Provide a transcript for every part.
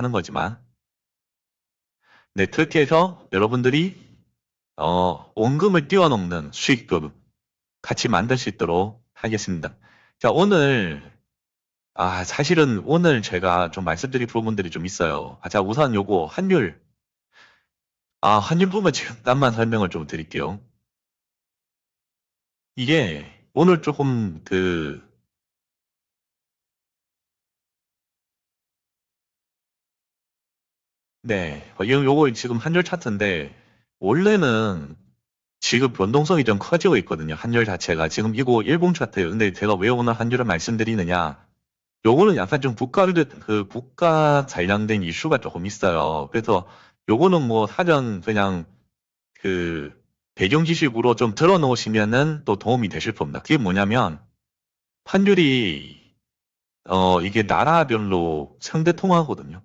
하는 거지만 네, 특히해서 여러분들이 어, 원금을 뛰어넘는 수익금 같이 만들 수 있도록 하겠습니다. 자, 오늘 아, 사실은 오늘 제가 좀 말씀드릴 부분들이 좀 있어요. 아, 자, 우선 요거 환율 아, 환율 부분 잠깐만 설명을 좀 드릴게요. 이게 오늘 조금 그 네, 어, 요, 요거 지금 환율 차트인데 원래는 지금 변동성이 좀 커지고 있거든요. 환율 자체가 지금 이거 일봉 차트예요. 근데 제가 왜 오늘 환율을 말씀드리느냐? 요거는 약간 좀 국가를 그 국가 관련된 이슈가 조금 있어요. 그래서 요거는 뭐 사전 그냥 그 배경 지식으로 좀 들어놓으시면은 또 도움이 되실 겁니다. 그게 뭐냐면 환율이 어 이게 나라별로 상대 통화거든요.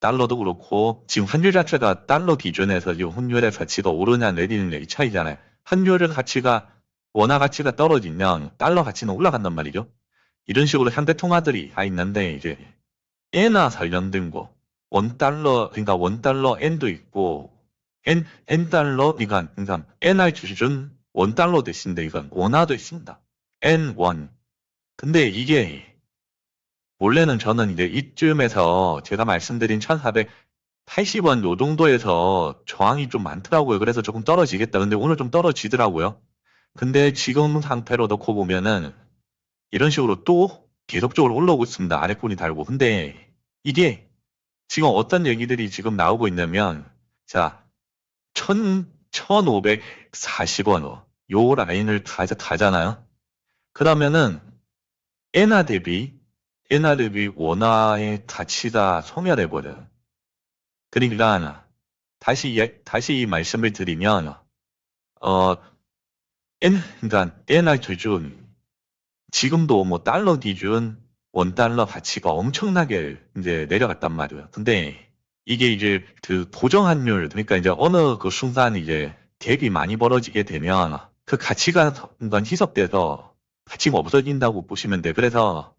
달러도 그렇고 지금 환율 자체가 달러 기준에서 지금 환율의 가치가 오르냐 내리느냐 이 차이잖아요. 환율의 가치가 원화 가치가 떨어지면 달러 가치는 올라간단 말이죠. 이런 식으로 현대 통화들이 다 있는데 이제 엔화 관련된 거, 원 달러 그러니까 원 달러 엔도 있고 엔, 엔 달러 그러니까 그러니까 엔화 기준 원 달러 대신데 이건 원화도 있습니다. 엔 원. 근데 이게 원래는 저는 이제 이쯤에서 제가 말씀드린 1480원 요 정도에서 저항이 좀 많더라고요. 그래서 조금 떨어지겠다. 근데 오늘 좀 떨어지더라고요. 근데 지금 상태로 놓고 보면은 이런 식으로 또 계속적으로 올라오고 있습니다. 아래권이 달고. 근데 이게 지금 어떤 얘기들이 지금 나오고 있냐면 자, 1000, 1540원 요 라인을 가, 가잖아요. 그러면은 엔화 대비 대비 원화의 가치가 소멸해버려요. 그러니까 다시 예- 다시 이 말씀을 드리면 어 엔, 그러니까 엔화 기준 지금도 뭐 달러 기준 원 달러 가치가 엄청나게 이제 내려갔단 말이에요. 근데 이게 이제 그 고정환율 그러니까 이제 어느 그 순간 이제 갭이 많이 벌어지게 되면 그 가치가 순간 희석돼서 가치가 없어진다고 보시면 돼. 그래서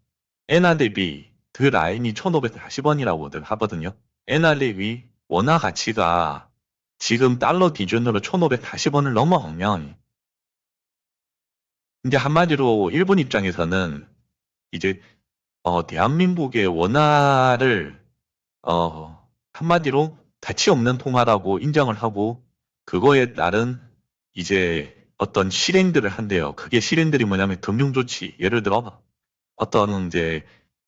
엔화 대비 그 라인이 1540원이라고 하거든요. 엔화 대비 원화 가치가 지금 달러 기준으로 1540원을 넘어오면 이제 한마디로 일본 입장에서는 이제 어, 대한민국의 원화를 어, 한마디로 가치 없는 통화라고 인정을 하고 그거에 따른 이제 어떤 실행들을 한대요. 그게 실행들이 뭐냐면 금융조치. 예를 들어 어떤 이제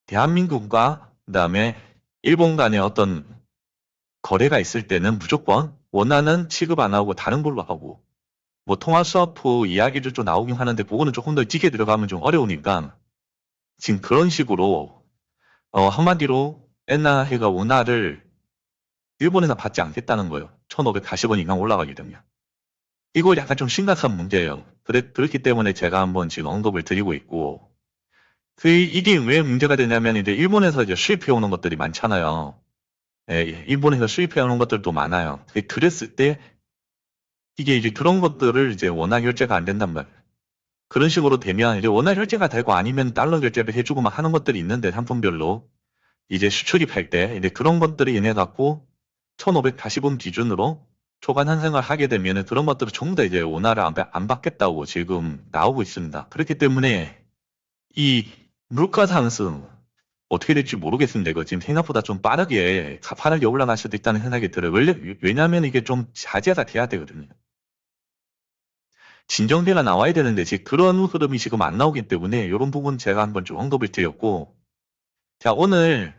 대한민국과 그다음에 일본 간의 어떤 거래가 있을 때는 무조건 원화는 취급 안 하고 다른 걸로 하고 뭐 통화 스와프 이야기도 좀 나오긴 하는데 그거는 조금 더 찌게 들어가면 좀 어려우니까 지금 그런 식으로 어 한마디로 엔나해가 원화를 일본에서 받지 않겠다는 거예요. 1540원 이상 올라가게 되면. 이거 약간 좀 심각한 문제예요. 그래, 그렇기 때문에 제가 한번 지금 언급을 드리고 있고 그 이게 왜 문제가 되냐면 이제 일본에서 이제 수입해 오는 것들이 많잖아요. 예, 일본에서 수입해 오는 것들도 많아요. 그- 그랬을 때 이게 이제 그런 것들을 이제 원화 결제가 안 된단 말이에요. 그런 식으로 되면 이제 원화 결제가 되고 아니면 달러 결제를 해주고 막 하는 것들이 있는데 상품별로 이제 수출입할 때 이제 그런 것들이 인해 갖고 1540원 기준으로 초반 환생을 하게 되면 그런 것들을 전부 다 이제 원화를 안, 받- 안 받겠다고 지금 나오고 있습니다. 그렇기 때문에 이 물가 상승 어떻게 될지 모르겠습니다. 지금 생각보다 좀 빠르게 가파르게 올라갈 수도 있다는 생각이 들어요. 왜냐하면 이게 좀 자제가 돼야 되거든요. 진정세가 나와야 되는데 지금 그런 흐름이 지금 안 나오기 때문에 이런 부분 제가 한번 좀 언급을 드렸고 자 오늘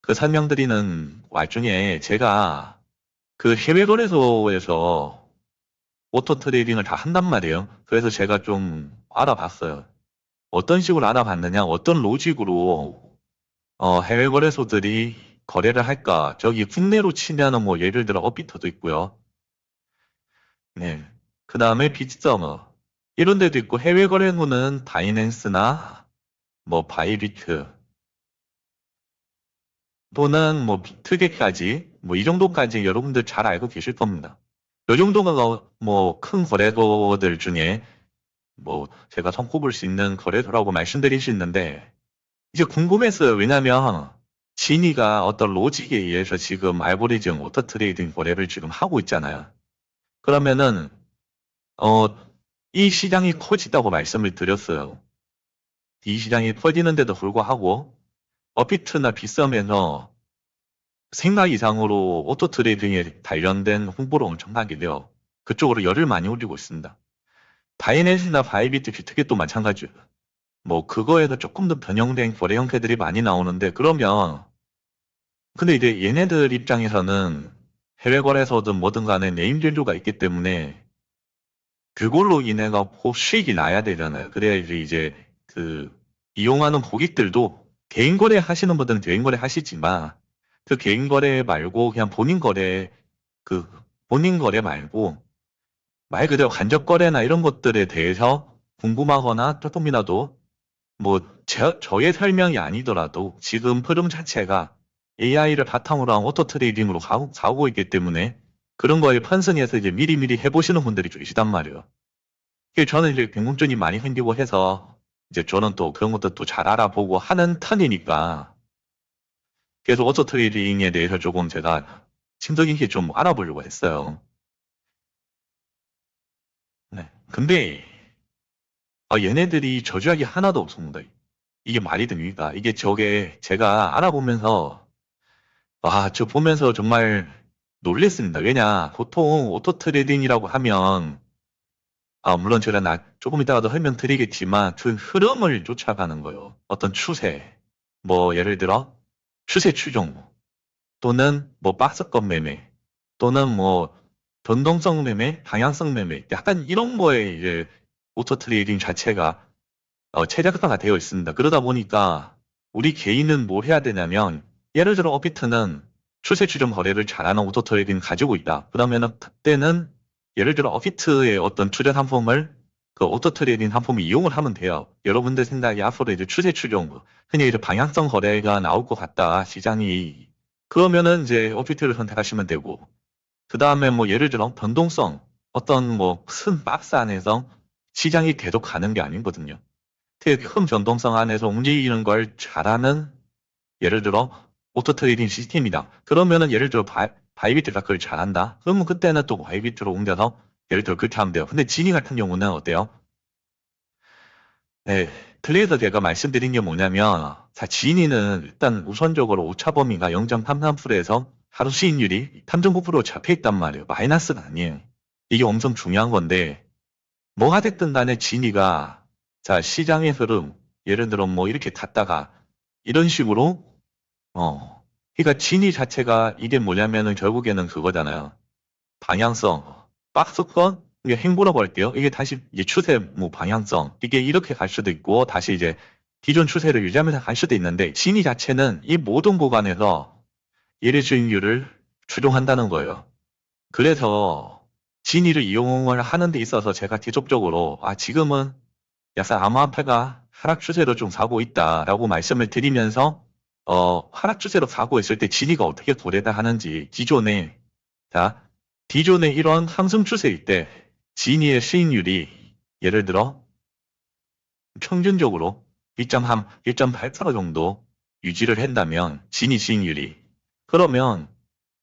그 설명드리는 와중에 제가 그 해외 거래소에서 오토 트레이딩을 다 한단 말이에요. 그래서 제가 좀 알아봤어요. 어떤 식으로 알아봤느냐, 어떤 로직으로 어, 해외 거래소들이 거래를 할까? 저기 국내로 치면은 뭐 예를 들어 업비터도 있고요. 네. 그 다음에 비트서머 이런 데도 있고 해외 거래소는 바이낸스나 뭐 바이비트 또는 뭐 비트게까지 뭐 이 정도까지 여러분들 잘 알고 계실 겁니다. 요 정도가 뭐 큰 거래소들 중에 뭐 제가 손꼽을 수 있는 거래소라고 말씀드릴 수 있는데 이제 궁금했어요. 왜냐면 진이가 어떤 로직에 의해서 지금 알고리즘 오토 트레이딩 거래를 지금 하고 있잖아요. 그러면은 어, 이 시장이 커지다고 말씀을 드렸어요. 이 시장이 커지는데도 불구하고 어비트나 빗썸에서 생각 이상으로 오토 트레이딩에 관련된 홍보를 엄청나게 돼요. 그쪽으로 열을 많이 올리고 있습니다. 바이낸스나 바이비트 비트겟도 마찬가지예요. 뭐 그거에서 조금 더 변형된 거래 형태들이 많이 나오는데 그러면 근데 이제 얘네들 입장에서는 해외 거래소든 뭐든 간에 네임 밸류가 있기 때문에 그걸로 인해 갖고 수익이 나야 되잖아요. 그래야지 이제 그 이용하는 고객들도 개인 거래 하시는 분들은 개인 거래 하시지만 그 개인 거래 말고 그냥 본인 거래 그 본인 거래 말고 말 그대로 간접 거래나 이런 것들에 대해서 궁금하거나 조금이라도 뭐 제, 저의 설명이 아니더라도 지금 흐름 자체가 AI를 바탕으로 한 오토 트레이딩으로 가고, 가고 있기 때문에 그런 거에 판선에서 이제 미리미리 해보시는 분들이 계시단 말이에요. 저는 이제 경공전이 많이 생기고 해서 이제 저는 또 그런 것도 또 잘 알아보고 하는 편이니까 그래서 오토 트레이딩에 대해서 조금 제가 심도 깊게 좀 알아보려고 했어요. 네. 근데 아, 얘네들이 저주하기 하나도 없습니다. 이게 말이 됩니까? 이게 저게 제가 알아보면서 와, 저 보면서 정말 놀랬습니다. 왜냐, 보통 오토 트레이딩이라고 하면 아, 물론 제가 나, 조금 이따가도 설명드리겠지만 그 흐름을 쫓아가는 거예요. 어떤 추세, 뭐 예를 들어 추세 추종 또는 뭐 박스권 매매 또는 뭐 변동성 매매, 방향성 매매 약간 이런 거에 이제 오토 트레이딩 자체가 어, 최적화가 되어 있습니다. 그러다 보니까 우리 개인은 뭘 해야 되냐면 예를 들어 어비트는 추세 추종 거래를 잘하는 오토 트레이딩 가지고 있다. 그러면은 그때는 예를 들어 어비트의 어떤 추전 상품을 그 오토 트레이딩 상품을 이용을 하면 돼요. 여러분들 생각에 앞으로 이제 추세 추종, 흔히 이제 방향성 거래가 나올 것 같다. 시장이 그러면은 이제 어비트를 선택하시면 되고 그 다음에 뭐 예를 들어 변동성 어떤 뭐 큰 박스 안에서 시장이 계속 가는 게 아니거든요. 되게 큰 변동성 안에서 움직이는 걸 잘하는 예를 들어 오토 트레이딩 시스템이다. 그러면은 예를 들어 바, 바이비트가 그걸 잘한다. 그러면 그때는 또 바이비트로 옮겨서 예를 들어 그렇게 하면 돼요. 근데 지니 같은 경우는 어때요? 네, 트레이더 제가 말씀드린 게 뭐냐면 자 지니는 일단 우선적으로 오차 범위가 0.33%에서 하루 수익률이 3.9% 잡혀 있단 말이에요. 마이너스가 아니에요. 이게 엄청 중요한 건데 뭐가 됐든 간에 지니가 자 시장의 흐름 예를 들어 뭐 이렇게 갔다가 이런 식으로 어 그러니까 진위 자체가 이게 뭐냐면은 결국에는 그거잖아요. 방향성, 박스권, 이게 행보라고 할게요. 이게 다시 이제 추세 뭐 방향성 이게 이렇게 갈 수도 있고 다시 이제 기존 추세를 유지하면서 갈 수도 있는데 진위 자체는 이 모든 구간에서 수익률을 추종한다는 거예요. 그래서 진위를 이용을 하는 데 있어서 제가 지속적으로 아 지금은 약간 암호화폐가 하락 추세로 좀 가고 있다라고 말씀을 드리면서 어, 하락 추세로 가고 있을 때 진위가 어떻게 도래다 하는지 기존에 자 기존의 이런 상승 추세일 때 진위의 수익률이 예를 들어 평균적으로 1.3, 1.8% 정도 유지를 한다면 진위 수익률이 그러면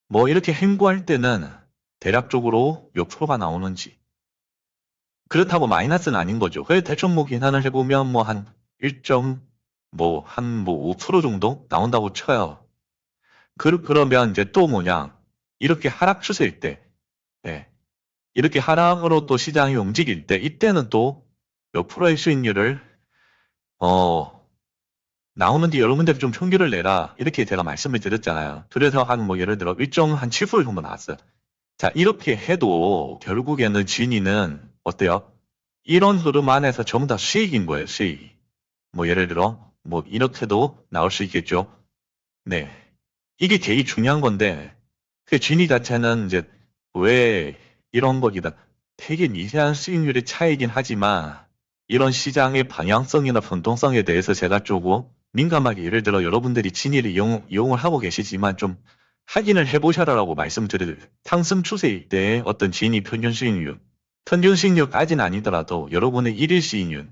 뭐 이렇게 행보할 때는 대략적으로 몇 프로가 나오는지 그렇다고 마이너스는 아닌 거죠. 그래서 대충 뭐 계산을 해보면 뭐 한 1. 뭐, 한, 뭐, 5% 정도 나온다고 쳐요. 그, 그러면 이제 또 뭐냐. 이렇게 하락 추세일 때, 예. 이렇게 하락으로 또 시장이 움직일 때, 이때는 또 몇 프로의 수익률을, 어, 나오는 데 여러분들이 좀 평균을 내라. 이렇게 제가 말씀을 드렸잖아요. 그래서 한 뭐 예를 들어 일정 한 7% 정도 나왔어요. 자, 이렇게 해도 결국에는 진위는 어때요? 이런 흐름 안에서 전부 다 수익인 거예요, 수익. 뭐 예를 들어 뭐 이렇게도 나올 수 있겠죠. 네. 이게 제일 중요한 건데 그 진위 자체는 이제 왜 이런 거기다 되게 미세한 수익률의 차이긴 하지만 이런 시장의 방향성이나 변동성에 대해서 제가 조금 민감하게 예를 들어 여러분들이 진위를 이용, 이용을 하고 계시지만 좀 확인을 해보셔라라고 말씀드릴 상승 추세일 때 어떤 진위 평균 수익률 평균 수익률까지는 아니더라도 여러분의 일일 수익률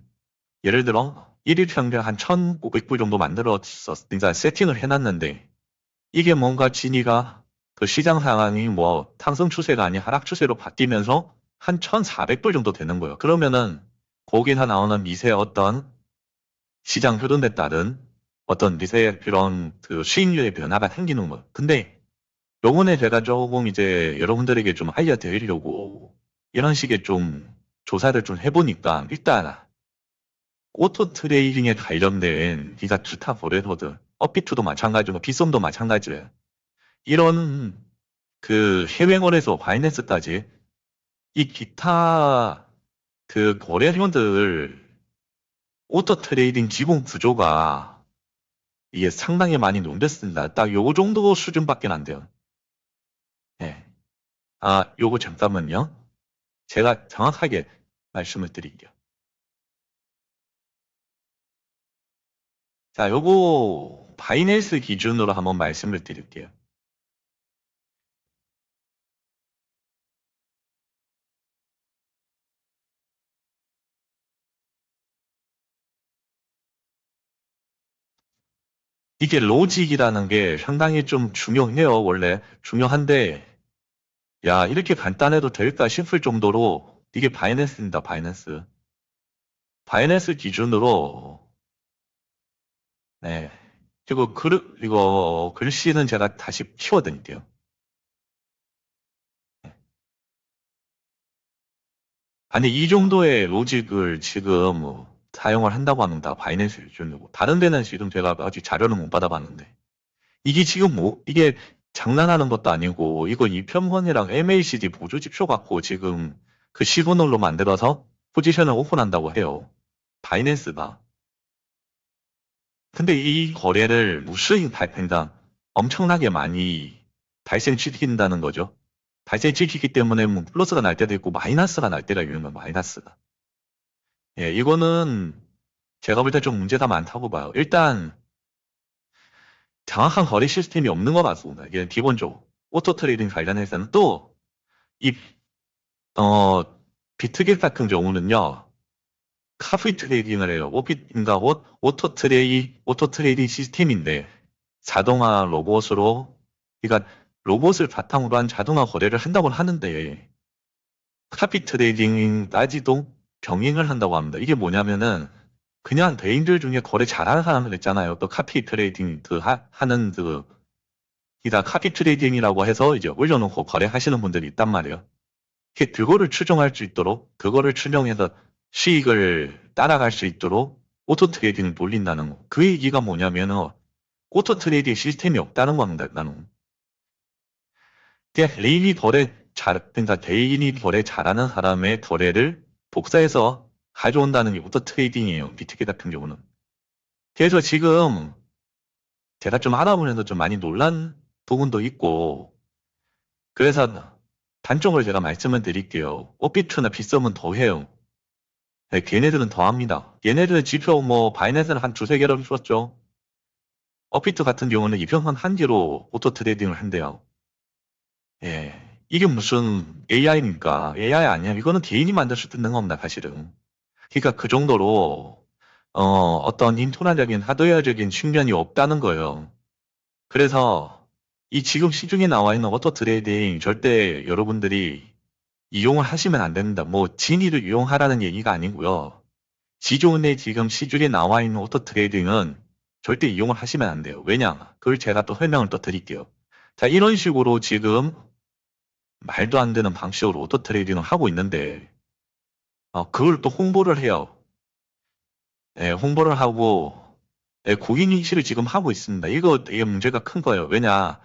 예를 들어 1일 평균 한 1,500불 정도 그러니까 세팅을 해놨는데, 이게 뭔가 진위가 그 시장 상황이 뭐 상승 추세가 아닌 하락 추세로 바뀌면서 한 1,400불 정도 되는 거예요. 그러면은 거기서 나오는 미세 어떤 시장 흐름에 따른 어떤 미세 그런 그 수익률의 변화가 생기는 거예요. 근데 요번에 제가 조금 이제 여러분들에게 좀 알려드리려고 이런 식의 좀 조사를 좀 해보니까 일단 오토 트레이딩에 관련된 기사 기타 거래소들 업비트도 마찬가지고 빗썸도 마찬가지예요. 이런 그 해외 거래소 바이낸스까지 이 기타 그 거래소들 오토 트레이딩 기본 구조가 이게 상당히 많이 논됐습니다. 딱 요 정도 수준밖에 안 돼요. 예. 아, 요거 잠깐만요. 제가 정확하게 말씀을 드릴게요. 자, 요거 바이낸스 기준으로 한번 말씀을 드릴게요. 이게 로직이라는 게 상당히 좀 중요해요, 원래. 중요한데, 야, 이렇게 간단해도 될까 싶을 정도로 이게 바이낸스입니다, 바이낸스. 바이낸스 기준으로, 네. 그리고 글, 이거 글씨는 제가 다시 키워드릴게요. 아니, 이 정도의 로직을 지금 사용을 한다고 합니다. 바이낸스 기준으로. 다른 데는 지금 제가 아직 자료는 못 받아봤는데. 이게 지금 뭐, 이게 장난하는 것도 아니고, 이거 이편번이랑 MACD 보조 지표 갖고 지금 그 시그널로 만들어서 포지션을 오픈한다고 해요. 바이낸스가. 근데 이 거래를 무수익 발행당 엄청나게 많이 발생시킨다는 거죠. 발생시키기 때문에 뭐 플러스가 날 때도 있고 마이너스가 날 때가 있는 거예요, 마이너스가. 예, 이거는 제가 볼 때 좀 문제가 많다고 봐요. 일단 정확한 거래 시스템이 없는 것 같습니다. 이게 기본적으로 오토 트레이딩 관련해서는 또이 어, 비트겟 같은 경우는요. 카피 트레이딩을 해요. 오피인가 오토 트레이 오토 트레이딩 시스템인데 자동화 로봇으로 그러니까 로봇을 바탕으로 한 자동화 거래를 한다고 하는데 카피 트레이딩까지도 병행을 한다고 합니다. 이게 뭐냐면은 그냥 대인들 중에 거래 잘하는 사람들 있잖아요. 또 카피 트레이딩 그 하, 하는 그 이다 카피 트레이딩이라고 해서 이제 올려놓고 거래하시는 분들이 있단 말이에요. 그거를 추정할 수 있도록 그거를 추정해서 수익을 따라갈 수 있도록 오토 트레이딩을 돌린다는 거. 그 얘기가 뭐냐면은 오토 트레이딩 시스템이 없다는 겁니다. 나는. 레인이 거래 잘, 그러니까 대인이 거래 잘하는 사람의 거래를 복사해서 가져온다는 게 오토 트레이딩이에요. 비트겟 같은 경우는. 그래서 지금 제가 좀 알아보면서 좀 많이 놀란 부분도 있고, 그래서 단점을 제가 말씀을 드릴게요. 오비트나 빗썸은 더 해요. 네, 걔네들은 더 합니다. 얘네들은 지표 뭐 바이낸스는 한 두세 개를 썼죠. 업비트 같은 경우는 이평선 한 개로 오토 트레이딩을 한대요. 예. 이게 무슨 AI입니까? AI 아니야. 이거는 개인이 만들 수 있는 겁니다, 사실은. 그러니까 그 정도로 어, 어떤 인터넷적인 하드웨어적인 측면이 없다는 거예요. 그래서 이 지금 시중에 나와 있는 오토 트레이딩 절대 여러분들이 이용을 하시면 안 된다. 뭐 진위를 이용하라는 얘기가 아니고요. 시중에 지금 시중에 나와 있는 오토 트레이딩은 절대 이용을 하시면 안 돼요. 왜냐? 그걸 제가 또 설명을 또 드릴게요. 자, 이런 식으로 지금 말도 안 되는 방식으로 오토 트레이딩을 하고 있는데, 어, 그걸 또 홍보를 해요. 예, 홍보를 하고, 예, 고객 인식을 지금 하고 있습니다. 이거 되게 문제가 큰 거예요. 왜냐,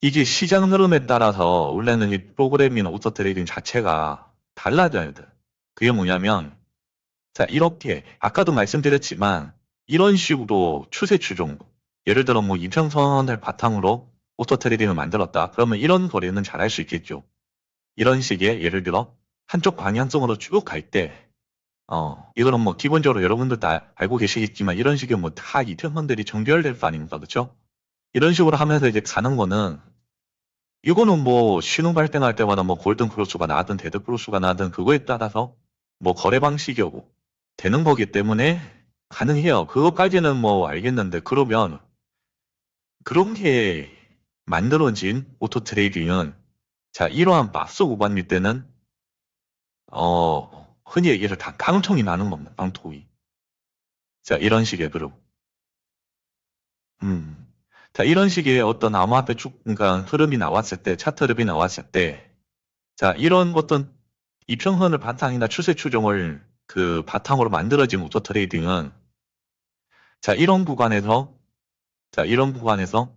이게 시장 흐름에 따라서 원래는 이 프로그래밍이나 오토 트레이딩 자체가 달라져야 돼. 그게 뭐냐면, 자, 이렇게, 아까도 말씀드렸지만, 이런 식으로 추세 추종, 예를 들어 뭐 이평선을 바탕으로 오토 트레이딩을 만들었다. 그러면 이런 거래는 잘 할 수 있겠죠. 이런 식의 예를 들어 한쪽 방향성으로 쭉 갈 때, 어, 이거는 뭐 기본적으로 여러분들 다 알고 계시겠지만 이런 식의 뭐다 이평선들이 정결될 거 아닙니까? 그렇죠? 이런 식으로 하면서 이제 가는 거는 이거는 뭐 신호 발생할 때마다 뭐 골든 크로스가 나든 데드 크로스가 나든 그거에 따라서 뭐 거래 방식이고 되는 거기 때문에 가능해요. 그것까지는 뭐 알겠는데 그러면 그렇게 만들어진 오토 트레이딩은 자 이러한 박스 구간일 때는 어 흔히 얘기해서 다 깡통이 나는 겁니다. 깡통이. 자 이런 식의 그룹. 음. 자 이런 식의 어떤 암호화폐 쭉 그러니까 흐름이 나왔을 때 차트 흐름이 나왔을 때 자 이런 어떤 이평선을 바탕이나 추세 추종을 그 바탕으로 만들어진 오토 트레이딩은 자 이런 구간에서 자 이런 구간에서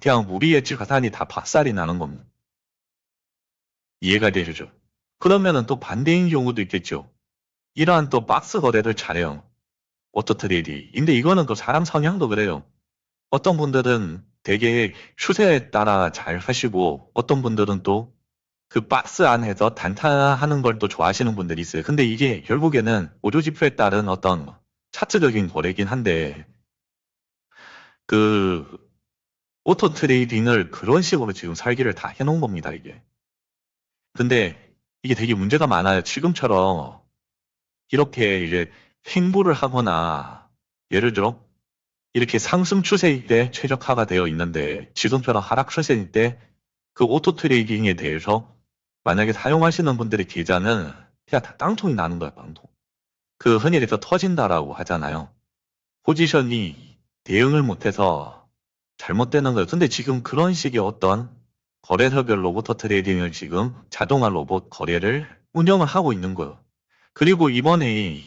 그냥 우리의 자산이 다 박살이 나는 겁니다. 이해가 되시죠? 그러면은 또 반대인 경우도 있겠죠. 이러한 또 박스 거래를 잘해요. 오토 트레이딩. 근데 이거는 또 사람 성향도 그래요. 어떤 분들은 되게 추세에 따라 잘 하시고 어떤 분들은 또 그 박스 안에서 단타하는 걸 또 좋아하시는 분들이 있어요. 근데 이게 결국에는 오조 지표에 따른 어떤 차트적인 거래긴 한데 그 오토 트레이딩을 그런 식으로 지금 설계를 다 해놓은 겁니다, 이게. 근데 이게 되게 문제가 많아요. 지금처럼 이렇게 이제 횡보를 하거나 예를 들어 이렇게 상승 추세일 때 최적화가 되어 있는데 지금처럼 하락 추세일 때 그 오토 트레이딩에 대해서 만약에 사용하시는 분들의 계좌는 그냥 다 땅통이 나는 거야, 땅통. 그 흔히 얘기해서 터진다라고 하잖아요. 포지션이 대응을 못해서 잘못되는 거예요. 근데 지금 그런 식의 어떤 거래소별 로봇 트레이딩을 지금 자동화 로봇 거래를 운영을 하고 있는 거예요. 그리고 이번에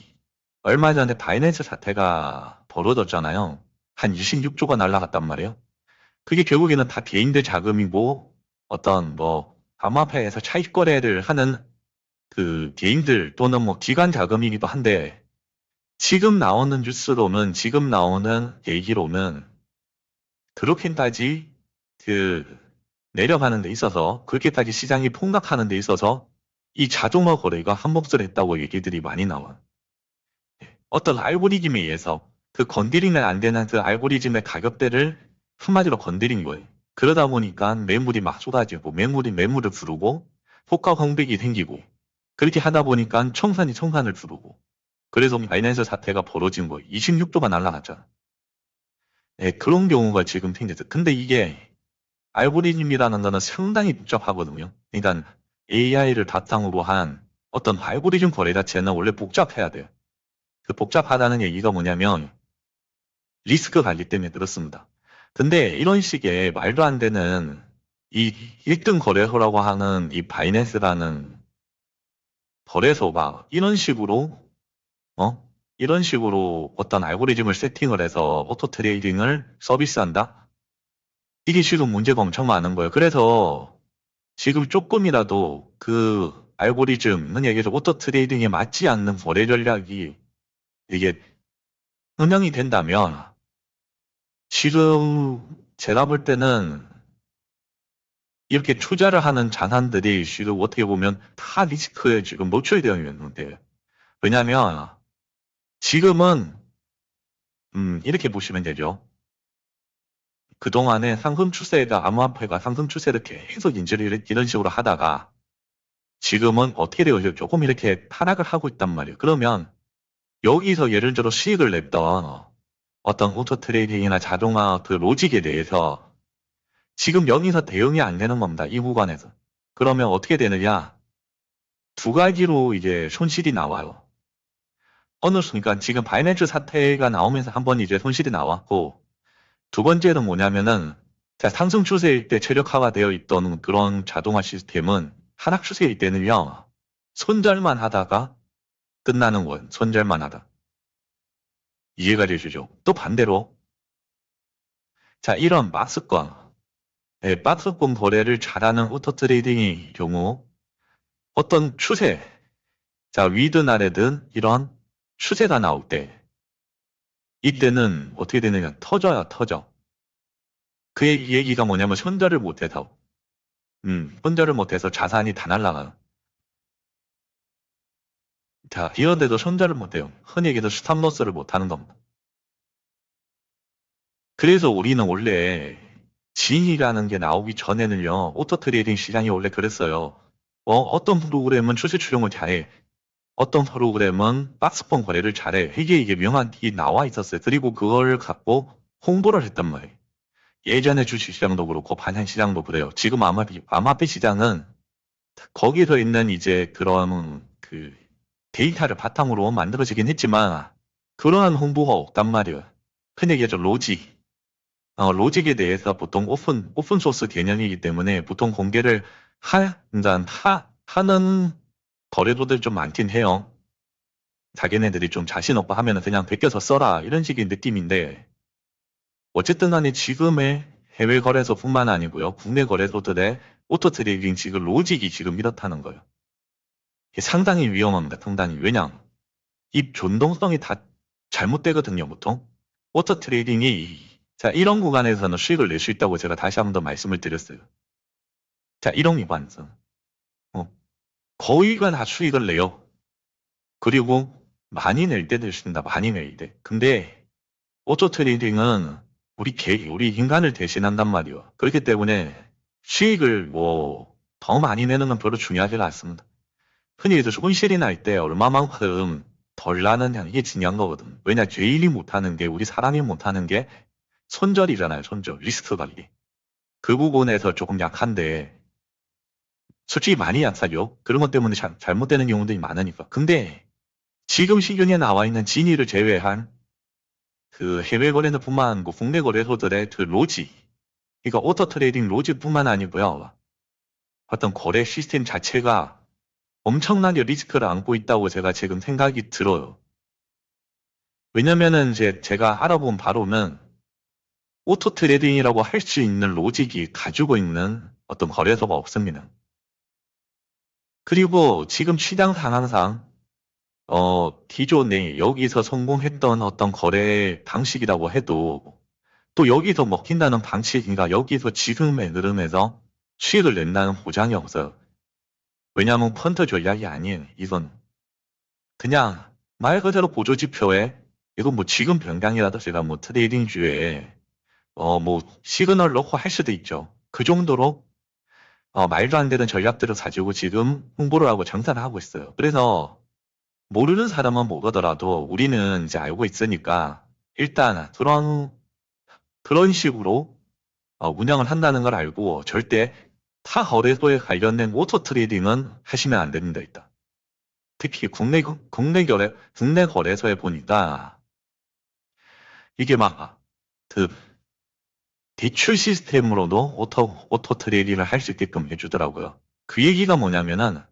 얼마 전에 바이낸스 사태가 벌어졌잖아요. 한 26조가 날라갔단 말이에요. 그게 결국에는 다 개인들 자금이고 어떤 뭐 암호화폐에서 차익 거래를 하는 그 개인들 또는 뭐 기관 자금이기도 한데 지금 나오는 뉴스로는 지금 나오는 얘기로는 그렇게까지 그 내려가는 데 있어서 그렇게까지 시장이 폭락하는 데 있어서 이 자동화 거래가 한몫을 했다고 얘기들이 많이 나와. 어떤 알고리즘에 의해서 그 건드리면 안 되는 그 알고리즘의 가격대를 한마디로 건드린 거예요. 그러다 보니까 매물이 막 쏟아지고 매물이 매물을 부르고 호가 공백이 생기고 그렇게 하다 보니까 청산이 청산을 부르고 그래서 바이낸스 사태가 벌어진 거예요. 26조가 날라갔잖아. 네, 그런 경우가 지금 생겼어요. 근데 이게 알고리즘이라는 거는 상당히 복잡하거든요. 일단 AI를 바탕으로 한 어떤 알고리즘 거래 자체는 원래 복잡해야 돼요. 그 복잡하다는 얘기가 뭐냐면 리스크 관리 때문에 그렇습니다. 근데 이런 식의 말도 안 되는 이 1등 거래소라고 하는 이 바이낸스라는 거래소가 이런 식으로 어 이런 식으로 어떤 알고리즘을 세팅을 해서 오토 트레이딩을 서비스한다? 이게 지금 문제가 엄청 많은 거예요. 그래서 지금 조금이라도 그 알고리즘은 얘기해서 오토 트레이딩에 맞지 않는 거래 전략이 이게 운영이 된다면 지금 제가 볼 때는 이렇게 투자를 하는 자산들이 지금 어떻게 보면 다 리스크에 지금 되어 있는데 왜냐하면 지금은 음, 이렇게 보시면 되죠. 그동안에 상승 추세가 암호화폐가 상승 추세를 계속 인지를 이런 식으로 하다가 지금은 어떻게 되어요? 조금 이렇게 하락을 하고 있단 말이에요. 그러면 여기서 예를 들어 수익을 냈던 어떤 오토 트레이딩이나 자동화 그 로직에 대해서 지금 여기서 대응이 안 되는 겁니다. 이 구간에서. 그러면 어떻게 되느냐? 두 가지로 이제 손실이 나와요. 어느 순간 지금 바이낸스 사태가 나오면서 한 번 이제 손실이 나왔고 두 번째는 뭐냐면은 자, 상승 추세일 때 최적화가 되어 있던 그런 자동화 시스템은 하락 추세일 때는요 손절만 하다가 끝나는 거예요. 손절만 하다. 이해가 되시죠? 또 반대로 자 이런 박스권 예, 박스권 거래를 잘하는 오토 트레이딩의 경우 어떤 추세 자 위든 아래든 이런 추세가 나올 때 이때는 어떻게 되느냐 터져요 터져 그 얘기, 얘기가 뭐냐면 손절을 못해서 음 손절을 못해서 자산이 다 날라가요 자, 이런데도 손절을 못해요. 흔히 얘기해서 스탑로스를 못하는 겁니다. 그래서 우리는 원래 진이라는 게 나오기 전에는요, 오토 트레이딩 시장이 원래 그랬어요. 어, 어떤 프로그램은 추세 추종을 잘해. 어떤 프로그램은 박스폰 거래를 잘해. 이게 명확히 나와 있었어요. 그리고 그걸 갖고 홍보를 했단 말이에요. 예전에 주식시장도 그렇고 반환시장도 그래요. 지금 아마비, 아마비 시장은 거기서 있는 이제 그런 그 데이터를 바탕으로 만들어지긴 했지만 그러한 홍보가 없단 말이에요. 흔히 얘기하죠. 로직. 어, 로직에 대해서 보통 오픈, 오픈소스 개념이기 때문에 보통 공개를 하, 일단 하, 하는 거래소들 좀 많긴 해요. 자기네들이 좀 자신 없고 하면은 그냥 베껴서 써라. 이런 식의 느낌인데, 어쨌든 간에 지금의 해외 거래소뿐만 아니고요. 국내 거래소들의 오토 트레이딩 지금 로직이 지금 이렇다는 거예요. 상당히 위험합니다. 상당히. 왜냐? 이 변동성이 다 잘못되거든요, 보통. 오토 트레이딩이 자, 이런 구간에서는 수익을 낼 수 있다고 제가 다시 한번 더 말씀을 드렸어요. 자, 이런. 어, 거의가 다 수익을 내요. 그리고 많이 낼 때도 있습니다. 많이 낼 때. 근데 오토 트레이딩은 우리 개, 우리 인간을 대신한단 말이에요. 그렇기 때문에 수익을 뭐 더 많이 내는 건 별로 중요하지 않습니다. 흔히 얘기해서 손실이 날 때 얼마만큼 덜 나느냐 이게 중요한 거거든. 왜냐 죄인이 못하는 게 우리 사람이 못하는 게 손절이잖아요. 손절 리스크 관리. 그 부분에서 조금 약한데 솔직히 많이 약하죠. 그런 것 때문에 잘, 잘못되는 경우들이 많으니까. 근데 지금 시중에 나와 있는 진위를 제외한 그 해외 거래소뿐만 아니고 국내 거래소들의 그 로지, 그러니까 오토 트레이딩 로지뿐만 아니고요. 어떤 거래 시스템 자체가 엄청나게 리스크를 안고 있다고 제가 지금 생각이 들어요. 왜냐면은 이제 제가 알아본 바로는 오토 트레이딩이라고 할 수 있는 로직이 가지고 있는 어떤 거래소가 없습니다. 그리고 지금 시장 상황상 어, 기존에 여기서 성공했던 어떤 거래 방식이라고 해도 또 여기서 먹힌다는 방식인가 여기서 지금의 흐름에서 수익을 낸다는 보장이 없어요. 왜냐하면 펀드 전략이 아닌 이건 그냥 말 그대로 보조지표에 이건 뭐 지금 변경이라도 제가 뭐 트레이딩 주에 어 뭐 시그널 넣고 할 수도 있죠. 그 정도로 어, 말도 안 되는 전략들을 가지고 지금 홍보를 하고 장사를 하고 있어요. 그래서 모르는 사람은 모르더라도 우리는 이제 알고 있으니까 일단 그런 그런 식으로 어, 운영을 한다는 걸 알고 절대 타 거래소에 관련된 오토 트레이딩은 하시면 안 됩니다. 일단 특히 국내 국내 거래 국내 거래소에 보니까 이게 막그 대출 시스템으로도 오토 오토 트레이딩을 할 수 있게끔 해주더라고요. 그 얘기가 뭐냐면은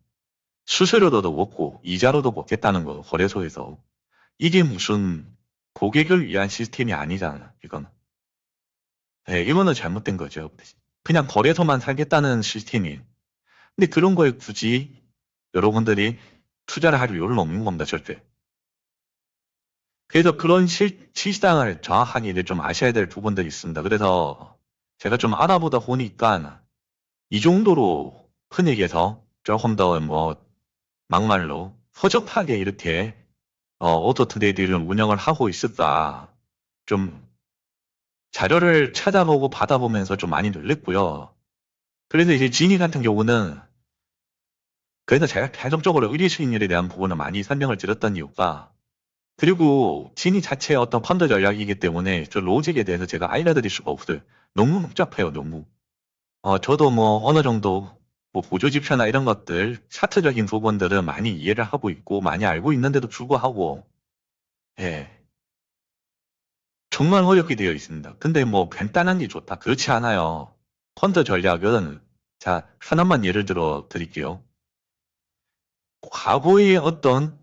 수수료도 없고 이자로도 먹겠다는 거 거래소에서 이게 무슨 고객을 위한 시스템이 아니잖아 이건. 네, 이거는 잘못된 거죠. 그냥 거래소만 살겠다는 시스템이. 근데 그런 거에 굳이 여러분들이 투자를 할 이유는 없는 겁니다 절대 그래서 그런 실, 시장을 정확하게 이제 좀 아셔야 될 부분들이 있습니다 그래서 제가 좀 알아보다 보니까 이 정도로 흔히 얘기해서 조금 더 뭐 막말로 허접하게 이렇게 어, 오토 트레이드를 운영을 하고 있었다. 좀 자료를 찾아보고 받아보면서 좀 많이 놀랬고요. 그래서 이제 지니 같은 경우는 그래서 제가 계속적으로 의리 수익률에 대한 부분을 많이 설명을 드렸던 이유가 그리고 지니 자체의 어떤 펀드 전략이기 때문에 저 로직에 대해서 제가 알려드릴 수가 없어요. 너무 복잡해요, 너무. 어, 저도 뭐 어느 정도 뭐 보조 지표나 이런 것들 차트적인 부분들은 많이 이해를 하고 있고 많이 알고 있는데도 불구하고 예 정말 어렵게 되어 있습니다. 근데 뭐 간단한 게 좋다 그렇지 않아요. 펀드 전략은 자 하나만 예를 들어 드릴게요. 과거의 어떤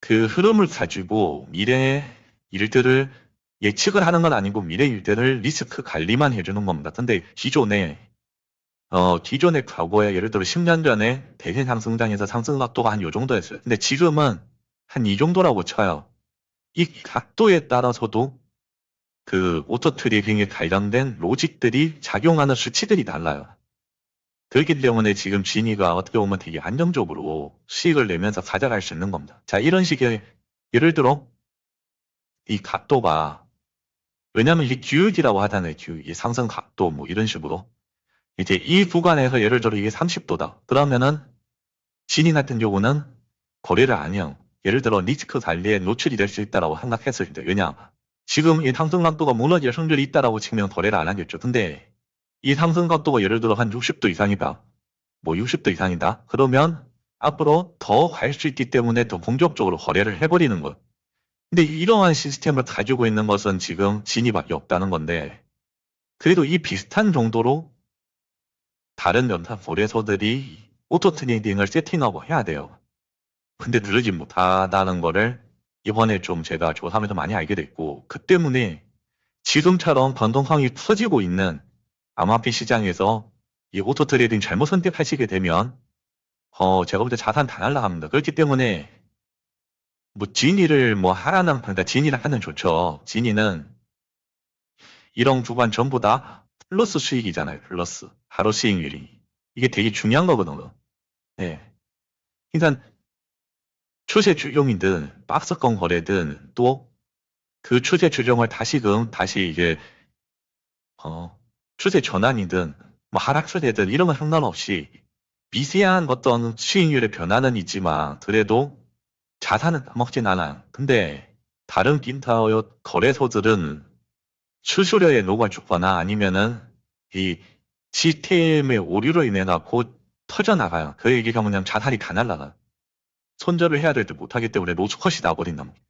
그 흐름을 가지고 미래 일들을 예측을 하는 건 아니고 미래 일들을 리스크 관리만 해주는 겁니다. 근데 기존에 어, 기존의 과거에 예를 들어 10년 전에 대세 상승장에서 상승 각도가 한 요 정도였어요. 근데 지금은 한 이 정도라고 쳐요. 이 각도에 따라서도 그 오토 트레이딩에 관련된 로직들이 작용하는 수치들이 달라요. 그렇기 때문에 지금 진이가 어떻게 보면 되게 안정적으로 수익을 내면서 가져갈 수 있는 겁니다. 자, 이런 식의 예를 들어 이 각도가 왜냐하면 이게 기울기라고 하잖아요. 기울기, 상승 각도 뭐 이런 식으로 이제 이 구간에서 예를 들어 이게 30도다. 그러면은 신인 같은 경우는 거래를 안 해요. 예를 들어 리스크 관리에 노출이 될 수 있다라고 생각했을 때 왜냐 지금 이 상승 각도가 무너질 확률이 있다라고 치면 거래를 안 하겠죠. 근데 이 상승 각도가 예를 들어 한 60도 이상이다. 뭐 60도 이상이다. 그러면 앞으로 더 갈 수 있기 때문에 더 본격적으로 거래를 해버리는 것. 근데 이러한 시스템을 가지고 있는 것은 지금 진이밖에 없다는 건데 그래도 이 비슷한 정도로 다른 연타 거래소들이 오토 트레이딩을 세팅하고 해야 돼요. 근데 누르지 못하다는 거를 이번에 좀 제가 조사하면서 많이 알게 됐고 그 때문에 지금처럼 변동성이 커지고 있는 암호화폐 시장에서 이 오토 트레이딩 잘못 선택하시게 되면 어 제가 볼 때 자산 다 날라갑니다. 그렇기 때문에 뭐 진이를 뭐 하라는 진이를 하는 좋죠. 진이는 이런 주간 전부 다 플러스 수익이잖아요. 플러스 하루 수익률이 이게 되게 중요한 거거든요. 네. 그러니까 추세 추종이든 박스권 거래든 또 그 추세 추종을 다시금 다시 이게 어 추세 전환이든 뭐 하락 추세든 이런 건 상관없이 미세한 어떤 수익률의 변화는 있지만 그래도 자산은 먹진 않아요. 근데 다른 기타 거래소들은 수수료에 녹아 죽거나 아니면은 이 시스템의 오류로 인해 곧 터져나가요. 그 얘기가 뭐냐면 자산이 다 날라가요. 손절을 해야 될 때 못하기 때문에 로스컷이 말이에요.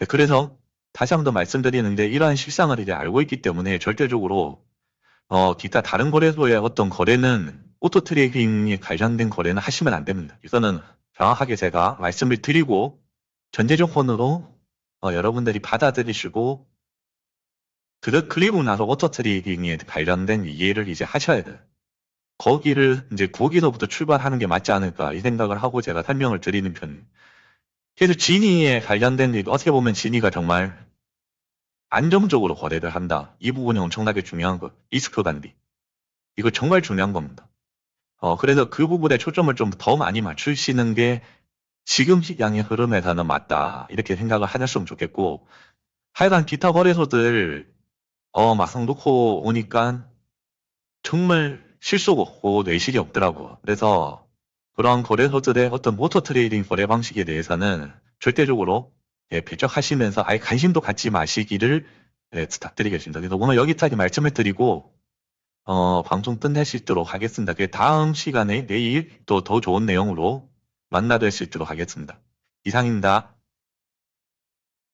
네, 그래서 다시 한 번 더 말씀드리는데 이러한 실상을 이제 알고 있기 때문에 절대적으로 어 기타 다른 거래소의 어떤 거래는 오토 트레이딩에 관련된 거래는 하시면 안 됩니다. 이거는 정확하게 제가 말씀을 드리고 전제 조건으로 어, 여러분들이 받아들이시고 그 그리고 나서 오토 트레이딩에 관련된 이해를 이제 하셔야 돼요. 거기를 이제 거기서부터 출발하는 게 맞지 않을까 이 생각을 하고 제가 설명을 드리는 편. 그래서 지니에 관련된 일 어떻게 보면 지니가 정말 안정적으로 거래를 한다. 이 부분이 엄청나게 중요한 거. 리스크 관리. 이거 정말 중요한 겁니다. 어 그래서 그 부분에 초점을 좀 더 많이 맞추시는 게 지금 시장의 흐름에서는 맞다. 이렇게 생각을 하셨으면 좋겠고 하여간 기타 거래소들 어 막상 놓고 오니까 정말 실속 없고 내실이 없더라고. 그래서 그런 거래소들의 어떤 모터 트레이딩 거래 방식에 대해서는 절대적으로 예, 배척하시면서 아예 관심도 갖지 마시기를 예, 부탁드리겠습니다. 그래서 오늘 여기까지 말씀을 드리고 어, 방송 끝낼 수 있도록 하겠습니다. 그 다음 시간에 내일 또 더 좋은 내용으로 만나뵐 수 있도록 하겠습니다. 이상입니다.